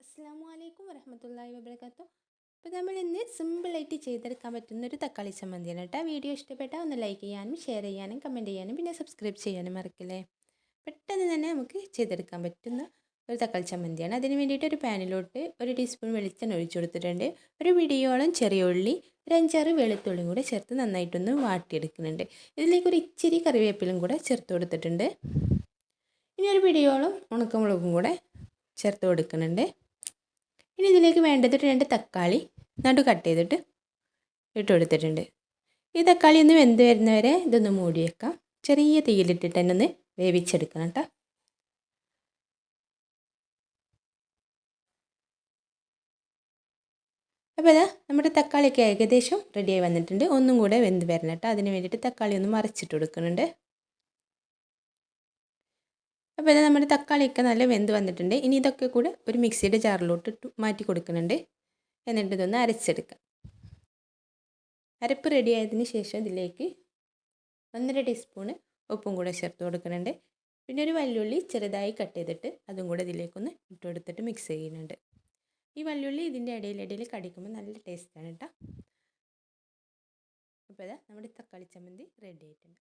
അസ്സാം വലൈക്കും വരഹമത്തല്ലാഹി വബർക്കാത്തു അപ്പോൾ നമ്മൾ ഇന്ന് സിമ്പിളായിട്ട് ചെയ്തെടുക്കാൻ പറ്റുന്ന ഒരു തക്കാളി ചമ്മന്തിയാണ് കേട്ടോ. വീഡിയോ ഇഷ്ടപ്പെട്ടാൽ ഒന്ന് ലൈക്ക് ചെയ്യാനും ഷെയർ ചെയ്യാനും കമന്റ് ചെയ്യാനും പിന്നെ സബ്സ്ക്രൈബ് ചെയ്യാനും മറക്കില്ലേ? പെട്ടെന്ന് തന്നെ നമുക്ക് ചെയ്തെടുക്കാൻ പറ്റുന്ന ഒരു തക്കാളി ചമ്മന്തിയാണ്. അതിന് വേണ്ടിയിട്ട് ഒരു പാനിലോട്ട് ഒരു ടീസ്പൂൺ വെളിച്ചെണ്ണ ഒഴിച്ചു കൊടുത്തിട്ടുണ്ട്. ഒരു പിടിയോളം ചെറിയ ഉള്ളി ഒരു അഞ്ചാറ് വെളുത്തുള്ളിയും കൂടെ ചേർത്ത് നന്നായിട്ടൊന്ന് വാട്ടിയെടുക്കുന്നുണ്ട്. ഇതിലേക്ക് ഒരു ഇച്ചിരി കറിവേപ്പിലും കൂടെ ചേർത്ത് കൊടുത്തിട്ടുണ്ട്. ഇനി ഒരു പിടിയോളം ഉണക്കമുളകും കൂടെ ചേർത്ത് കൊടുക്കുന്നുണ്ട്. ഇനി ഇതിലേക്ക് വേണ്ടത് രണ്ട് തക്കാളി നടു കട്ട് ചെയ്തിട്ട് ഇട്ട് കൊടുത്തിട്ടുണ്ട്. ഈ തക്കാളി ഒന്ന് വെന്ത് വരുന്നവരെ ഇതൊന്ന് മൂടി വെക്കാം. ചെറിയ തീയിലിട്ടിട്ട് തന്നെ ഒന്ന് വേവിച്ചെടുക്കണം കേട്ടോ. അപ്പോൾ ഇതാ നമ്മുടെ തക്കാളിയൊക്കെ ഏകദേശം റെഡിയായി വന്നിട്ടുണ്ട്. ഒന്നും കൂടെ വെന്ത് വരണം കേട്ടോ. അതിന് വേണ്ടിയിട്ട് തക്കാളി ഒന്ന് മറിച്ചിട്ട് കൊടുക്കുന്നുണ്ട്. അപ്പോൾ ഇത് നമ്മുടെ തക്കാളിയൊക്കെ നല്ല വെന്ത് വന്നിട്ടുണ്ട്. ഇനി ഇതൊക്കെ കൂടെ ഒരു മിക്സിയുടെ ജാറിലോട്ട് ഇട്ട് മാറ്റി കൊടുക്കുന്നുണ്ട്. എന്നിട്ട് ഇതൊന്ന് അരച്ചെടുക്കാം. അരപ്പ് റെഡി ആയതിന് ശേഷം ഇതിലേക്ക് ഒന്നര ടീസ്പൂണ് ഉപ്പും കൂടെ ചേർത്ത് കൊടുക്കുന്നുണ്ട്. പിന്നെ ഒരു വല്ലുള്ളി ചെറുതായി കട്ട് ചെയ്തിട്ട് അതും കൂടെ ഇതിലേക്കൊന്ന് ഇട്ട് കൊടുത്തിട്ട് മിക്സ് ചെയ്യുന്നുണ്ട്. ഈ വല്ലുള്ളി ഇതിന്റെ ഇടയിലിടയിൽ കടിക്കുമ്പോൾ നല്ല ടേസ്റ്റാണ് കേട്ടോ അപ്പോൾ ഇതാ നമ്മുടെ തക്കാളി ചമ്മന്തി റെഡി ആയിട്ടുണ്ട്.